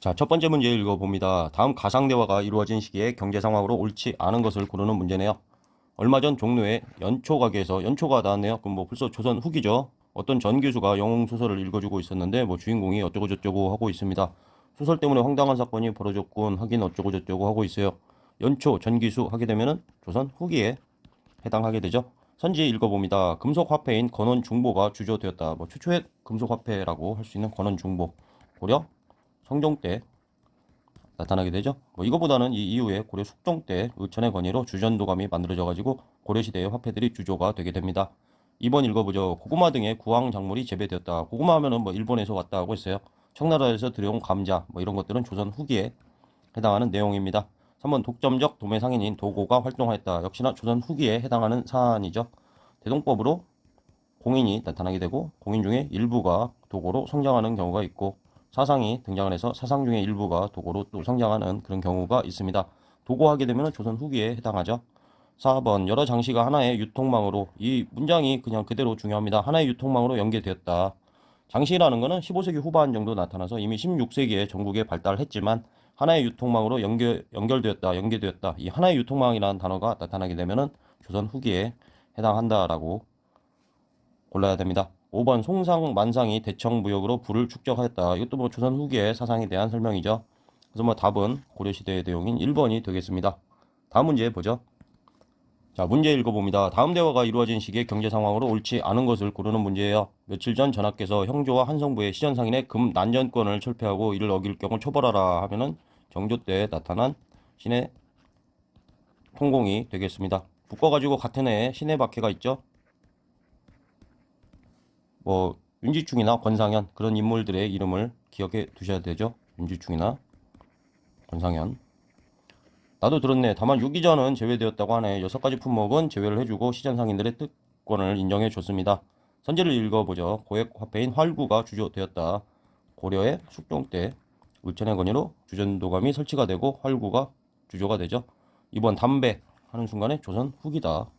자, 첫 번째 문제 읽어봅니다. 다음 가상대화가 이루어진 시기에 경제 상황으로 옳지 않은 것을 고르는 문제네요. 얼마 전 종로에 연초 가게에서 연초가 나왔네요. 그럼 뭐 벌써 조선 후기죠. 어떤 전 교수가 영웅 소설을 읽어주고 있었는데 뭐 주인공이 어쩌고 저쩌고 하고 있습니다. 소설 때문에 황당한 사건이 벌어졌군 하긴 어쩌고 저쩌고 하고 있어요. 연초 전기수 하게 되면은 조선 후기에 해당하게 되죠. 선지 읽어봅니다. 금속 화폐인 건원 중보가 주조되었다. 뭐 최초의 금속 화폐라고 할 수 있는 건원 중보 고려 성종 때 나타나게 되죠. 뭐 이거보다는 이 이후에 고려 숙종 때 의천의 건의로 주전도감이 만들어져 가지고 고려 시대의 화폐들이 주조가 되게 됩니다. 2번 읽어보죠. 고구마 등의 구황 작물이 재배되었다. 고구마 하면은 뭐 일본에서 왔다 하고 있어요. 청나라에서 들여온 감자 뭐 이런 것들은 조선 후기에 해당하는 내용입니다. 3번 독점적 도매 상인인 도고가 활동하였다. 역시나 조선 후기에 해당하는 사안이죠. 대동법으로 공인이 나타나게 되고 공인 중에 일부가 도고로 성장하는 경우가 있고 사상이 등장을 해서 사상 중에 일부가 도고로 또 성장하는 그런 경우가 있습니다. 도고하게 되면 조선 후기에 해당하죠. 4번 여러 장시가 하나의 유통망으로 이 문장이 그냥 그대로 중요합니다. 하나의 유통망으로 연계되었다. 장시라는 것은 15세기 후반 정도 나타나서 이미 16세기에 전국에 발달했지만 하나의 유통망으로 연결, 연결되었다, 연계되었다. 이 하나의 유통망이라는 단어가 나타나게 되면은 조선 후기에 해당한다라고 골라야 됩니다. 5번 송상 만상이 대청무역으로 부를 축적하였다. 이것도 뭐 조선 후기의 사상에 대한 설명이죠. 그래서 뭐 답은 고려시대의 내용인 1번이 되겠습니다. 다음 문제 보죠. 자, 문제 읽어봅니다. 다음 대화가 이루어진 시기에 경제 상황으로 옳지 않은 것을 고르는 문제예요. 며칠 전 전하께서 형조와 한성부의 시전상인의 금 난전권을 철폐하고 이를 어길 경우 처벌하라 하면은 정조 때 나타난 신의 통공이 되겠습니다. 묶어가지고 같은 해에 신의 박해가 있죠. 뭐 윤지충이나 권상현 그런 인물들의 이름을 기억해 두셔야 되죠. 윤지충이나 권상현. 나도 들었네. 다만 유기전은 제외되었다고 하네. 여섯 가지 품목은 제외를 해주고 시전상인들의 특권을 인정해 줬습니다. 선제를 읽어보죠. 고액 화폐인 활구가 주조되었다. 고려의 숙종 때 의천의 건의로 주전도감이 설치가 되고 활구가 주조가 되죠. 이번 담배 하는 순간에 조선 후기다.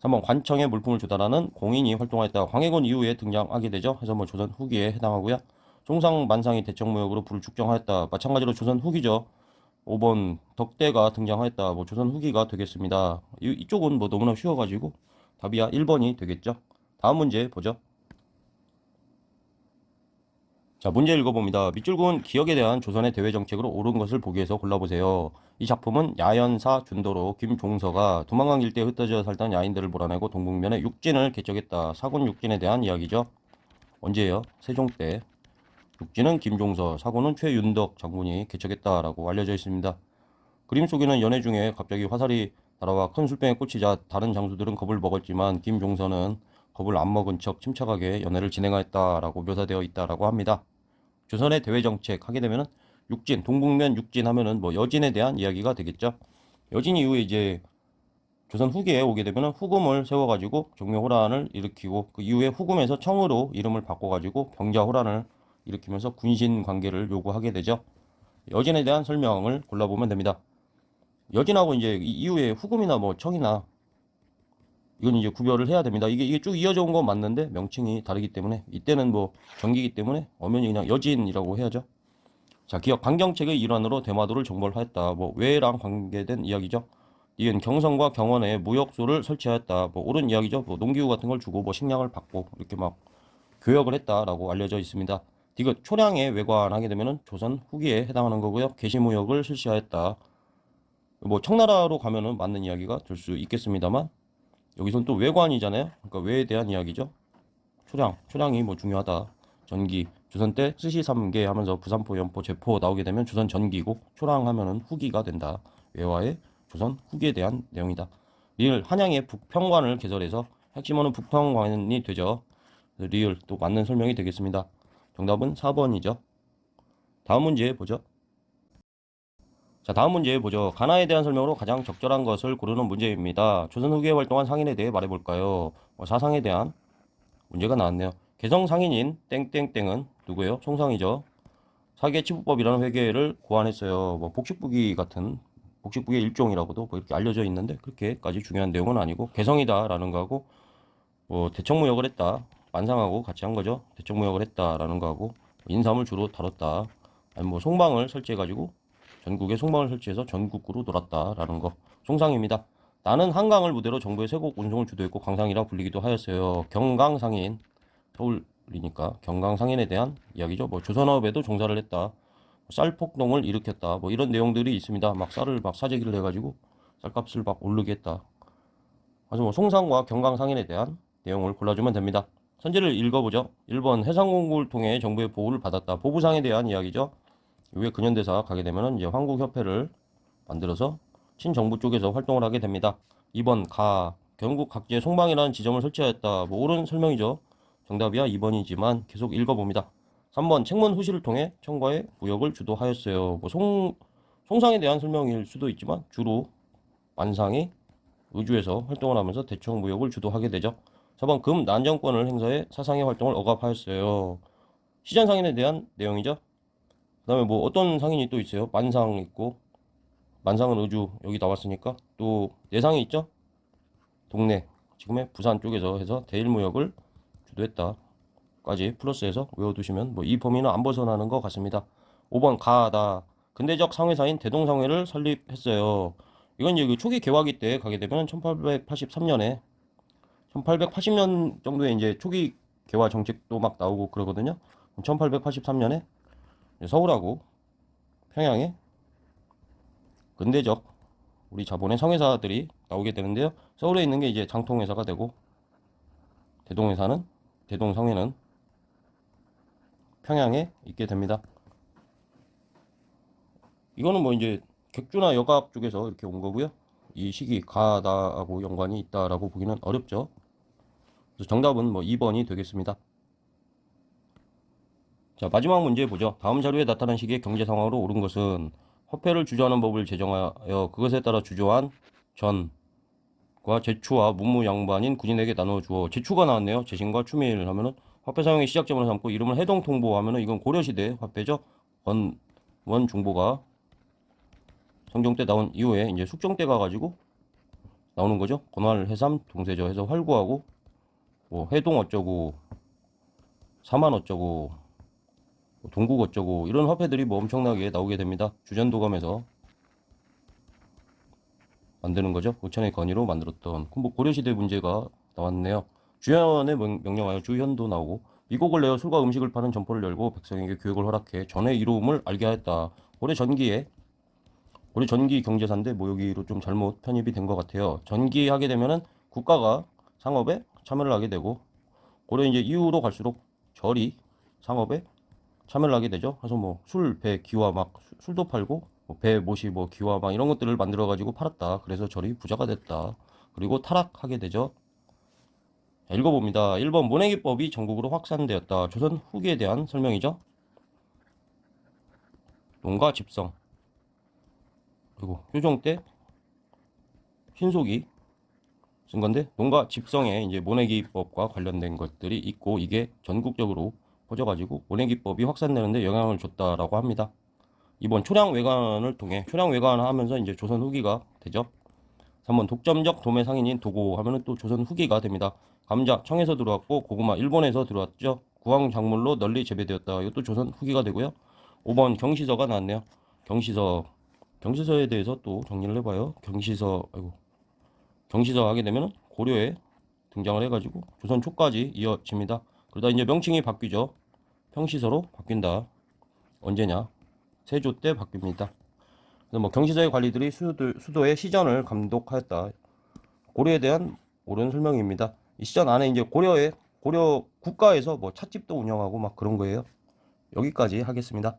3번 관청에 물품을 조달하는 공인이 활동하였다. 광해군 이후에 등장하게 되죠. 그래서 뭐 조선 후기에 해당하고요. 송상 만상이 대청무역으로 불을 축정하였다. 마찬가지로 조선 후기죠. 5번 덕대가 등장하였다. 뭐 조선 후기가 되겠습니다. 이, 이쪽은 뭐 너무나 쉬워가지고 답이야 1번이 되겠죠. 다음 문제 보죠. 자, 문제 읽어봅니다. 밑줄군 기억에 대한 조선의 대외 정책으로 옳은 것을 보기 위해서 골라보세요. 이 작품은 야연사 준도로 김종서가 두만강 일대에 흩어져 살던 야인들을 몰아내고 동북면에 육진을 개척했다. 사군 육진에 대한 이야기죠. 언제예요? 세종 때. 육진은 김종서, 사군은 최윤덕 장군이 개척했다라고 알려져 있습니다. 그림 속에는 연애 중에 갑자기 화살이 날아와 큰 술병에 꽂히자 다른 장수들은 겁을 먹었지만 김종서는 겁을 안 먹은 척 침착하게 연애를 진행했다라고 묘사되어 있다라고 합니다. 조선의 대외 정책 하게 되면은 육진, 동북면 육진 하면은 뭐 여진에 대한 이야기가 되겠죠. 여진 이후에 이제 조선 후기에 오게 되면은 후금을 세워가지고 종묘호란을 일으키고 그 이후에 후금에서 청으로 이름을 바꿔가지고 병자호란을 일으키면서 군신 관계를 요구하게 되죠. 여진에 대한 설명을 골라보면 됩니다. 여진하고 이제 이 이후에 후금이나 뭐 청이나 이건 이제 구별을 해야 됩니다. 이게 이게 쭉 이어져 온 건 맞는데 명칭이 다르기 때문에 이때는 뭐 정기이기 때문에 엄연히 그냥 여진이라고 해야죠. 자, 기억 강경책의 일환으로 대마도를 정벌하였다. 뭐 외랑 관계된 이야기죠. 이은 경성과 경원에 무역소를 설치하였다. 뭐 옳은 이야기죠. 뭐 농기구 같은 걸 주고 뭐 식량을 받고 이렇게 막 교역을 했다라고 알려져 있습니다. 디귿 초량에 외관하게 되면은 조선 후기에 해당하는 거고요. 개시무역을 실시하였다. 뭐 청나라로 가면은 맞는 이야기가 될 수 있겠습니다만 여기선 또 외관이잖아요. 그러니까 외에 대한 이야기죠. 초량, 초량이 뭐 중요하다. 전기, 조선 때 스시 3개 하면서 부산포, 연포, 제포 나오게 되면 조선 전기고 초량 하면은 후기가 된다. 외화의 조선 후기에 대한 내용이다. 리을 한양의 북평관을 개설해서 핵심어는 북평관이 되죠. 리을 또 맞는 설명이 되겠습니다. 정답은 4번이죠. 다음 문제 보죠. 자, 다음 문제 보죠. 가나에 대한 설명으로 가장 적절한 것을 고르는 문제입니다. 조선 후기에 활동한 상인에 대해 말해볼까요? 어, 사상에 대한 문제가 나왔네요. 개성 상인인 땡땡땡은 누구예요? 총상이죠. 사계 치부법이라는 회계를 고안했어요. 뭐 복식부기 같은 복식부기의 일종이라고도 뭐 이렇게 알려져 있는데 그렇게까지 중요한 내용은 아니고 개성이다라는 거하고 뭐 대청무역을 했다. 만상하고 같이 한 거죠. 대청무역을 했다라는 거하고 인삼을 주로 다뤘다. 아니 뭐 송방을 설치해 가지고 전국에 송방을 설치해서 전국구로 놀았다라는 거. 송상입니다. 나는 한강을 무대로 정부의 세곡 운송을 주도했고 강상이라 불리기도 하였어요. 경강상인 서울이니까 경강상인에 대한 이야기죠. 뭐 조선업에도 종사를 했다. 쌀폭동을 일으켰다. 뭐 이런 내용들이 있습니다. 막 쌀을 막 사재기를 해가지고 쌀값을 막 오르게 했다. 그래서 뭐 송상과 경강상인에 대한 내용을 골라주면 됩니다. 선지를 읽어보죠. 1번 해상공부를 통해 정부의 보호를 받았다. 보부상에 대한 이야기죠. 이후에 근현대사 가게 되면은 이제 황국협회를 만들어서 친정부 쪽에서 활동을 하게 됩니다. 2번 가 경국 각지에 송방이라는 지점을 설치하였다. 뭐 옳은 설명이죠. 정답이야 2번이지만 계속 읽어봅니다. 3번 책문 후시를 통해 청과의 무역을 주도하였어요. 뭐 송, 송상에 대한 설명일 수도 있지만 주로 만상이 의주에서 활동을 하면서 대청 무역을 주도하게 되죠. 4번 금 난정권을 행사해 사상의 활동을 억압하였어요. 시전상인에 대한 내용이죠. 그 다음에 뭐 어떤 상인이 또 있어요. 만상 있고 만상은 의주 여기 나왔으니까 또 내상이 있죠. 동네 지금의 부산 쪽에서 해서 대일무역을 주도했다 까지 플러스해서 외워두시면 뭐 이 범위는 안 벗어나는 것 같습니다. 5번 가다 근대적 상회사인 대동상회를 설립했어요. 이건 이제 그 초기 개화기 때 가게 되면 1883년에 1880년 정도에 이제 초기 개화 정책도 막 나오고 그러거든요. 1883년에 서울하고 평양에 근대적 우리 자본의 상회사들이 나오게 되는데요. 서울에 있는 게 이제 장통회사가 되고 대동회사는 대동상회는 평양에 있게 됩니다. 이거는 뭐 이제 객주나 여각 쪽에서 이렇게 온 거고요. 이 시기 가다하고 연관이 있다라고 보기는 어렵죠. 정답은 뭐 2번이 되겠습니다. 자, 마지막 문제 보죠. 다음 자료에 나타난 시기의 경제 상황으로 옳은 것은 화폐를 주저하는 법을 제정하여 그것에 따라 주저한 전과 제추와 문무양반인 군인에게 나눠 주어 제추가 나왔네요. 제신과 추미일 하면은 화폐 사용의 시작점으로 삼고 이름을 해동 통보 하면은 이건 고려시대 화폐죠. 원, 원 중보가 성종 때 나온 이후에 이제 숙종 때 가가지고 나오는 거죠. 건활 해삼 동세저 해서 활구하고 뭐 해동 어쩌고 사만 어쩌고 뭐 동국 어쩌고 이런 화폐들이 뭐 엄청나게 나오게 됩니다. 주전도감에서 만드는 거죠. 의천의 건의로 만들었던 뭐 고려시대 문제가 나왔네요. 주현의 명- 명령하여 주현도 나오고 미국을 내어 술과 음식을 파는 점포를 열고 백성에게 교육을 허락해 전의 이로움을 알게 하였다. 올해 전기에 우리 전기 경제사인데 뭐 여기로 좀 잘못 편입이 된 것 같아요. 전기 하게 되면은 국가가 상업에 참여를 하게 되고 고려 이제 이후로 갈수록 절이 상업에 참여를 하게 되죠. 그래서 뭐 술, 배, 기와 막 수- 술도 팔고 뭐 배, 못이 뭐 기와 막 이런 것들을 만들어 가지고 팔았다. 그래서 절이 부자가 됐다. 그리고 타락하게 되죠. 자, 읽어봅니다. 1번 모내기법이 전국으로 확산되었다. 조선 후기에 대한 설명이죠. 농가 집성 그리고 효종 때 신속이 쓴 건데 농가 집성에 이제 모내기법과 관련된 것들이 있고 이게 전국적으로 퍼져가지고 모내기법이 확산되는데 영향을 줬다라고 합니다. 이번 초량 외관을 통해 초량 외관을 하면서 이제 조선 후기가 되죠. 3번 독점적 도매 상인인 도고 하면은 또 조선 후기가 됩니다. 감자 청에서 들어왔고 고구마 일본에서 들어왔죠. 구황 작물로 널리 재배되었다. 이것도 조선 후기가 되고요. 5번 경시서가 나왔네요. 경시서 경시서에 대해서 또 정리를 해봐요. 경시서 아이고 경시서 하게 되면 고려에 등장을 해가지고 조선 초까지 이어집니다. 그러다 이제 명칭이 바뀌죠. 평시서로 바뀐다. 언제냐? 세조 때 바뀝니다. 그래서 뭐 경시서의 관리들이 수도, 수도의 시전을 감독하였다. 고려에 대한 옳은 설명입니다. 이 시전 안에 이제 고려에 고려 국가에서 뭐 찻집도 운영하고 막 그런 거예요. 여기까지 하겠습니다.